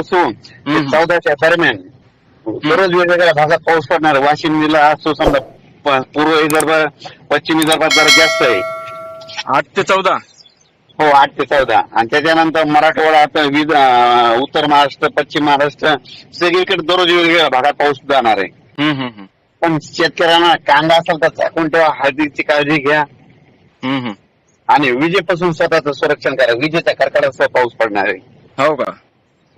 पासून ते. चौदाच्या दरम्यान दररोज वेगवेगळ्या भागात पाऊस पडणार. वाशिम जिल्हा असतो समजा. पूर्व विदर्भ पश्चिम विदर्भात जरा जास्त आहे. आठ ते चौदा? हो आठ ते चौदा. आणि त्याच्यानंतर मराठवाडा आता विद- उत्तर महाराष्ट्र पश्चिम महाराष्ट्र सगळीकडे दररोज वेगवेगळ्या भागात पाऊस जाणार आहे. पण शेतकऱ्यांना कांदा असेल तर चाकून ठेवा हळदीची काळजी घ्या. आणि विजेपासून स्वतःचं संरक्षण करा. विजेच्या कडकडात पाऊस पडणार आहे. हो का?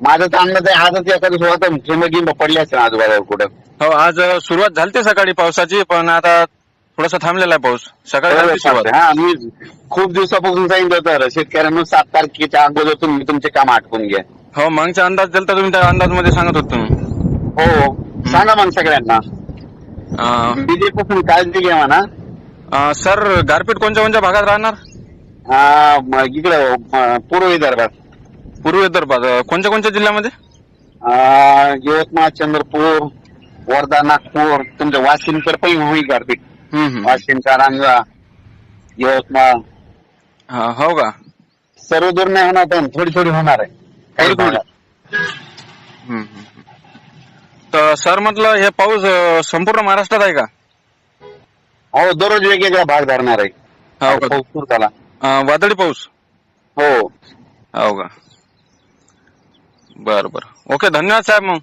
माझं तर अंदाज आहे आजच एखादी सुरुवात थेंबगिंब पडली असेल आजूबाजूला कुठं. हो आज अ, सुरुवात झाली सकाळी पावसाची पण आता थोडासा थांबलेला आहे पाऊस. सकाळी झाली सुरुवात. हा मी खूप दिवसापासून सांगितलं होतं शेतकऱ्यांना सात तारखेच्या अगोदर तुम्ही तुमचे काम आटपून घ्या. हो मागचा अंदाज दिलता तुम्ही त्या अंदाजमध्ये सांगत होत तुम्ही. हो सांगा मग सगळ्यांना. अ, विजेपासून काळजी घ्या म्हणा. अ, सर गारपीट कोणत्या कोणत्या भागात राहणार? हा, म- इकडं पूर्व विदर्भात. पूर्व विदर्भात अ, कोणत्या कोणत्या जिल्ह्यामध्ये? यवतमाळ चंद्रपूर वर्धा नागपूर तुमच्या वाशिमकडे पण होईल गारपीट. हम्म, हम्म. वाशिम कारंजा यवतमाळ. हा, हो का? सर्व दूर नाही होणार पण थोडी थोडी होणार आहे. काही थोडी थोडी. भागात. हम्म, हम्म. तर सर म्हटलं हे पाऊस अ, संपूर्ण महाराष्ट्रात आहे का? हो दररोज वेगवेगळा भाग धरणार आहे. हो का? पाऊस सुरू झाला. अ, वादळी पाऊस? हो. हो का? बर बर. ओके धन्यवाद साहेब मग.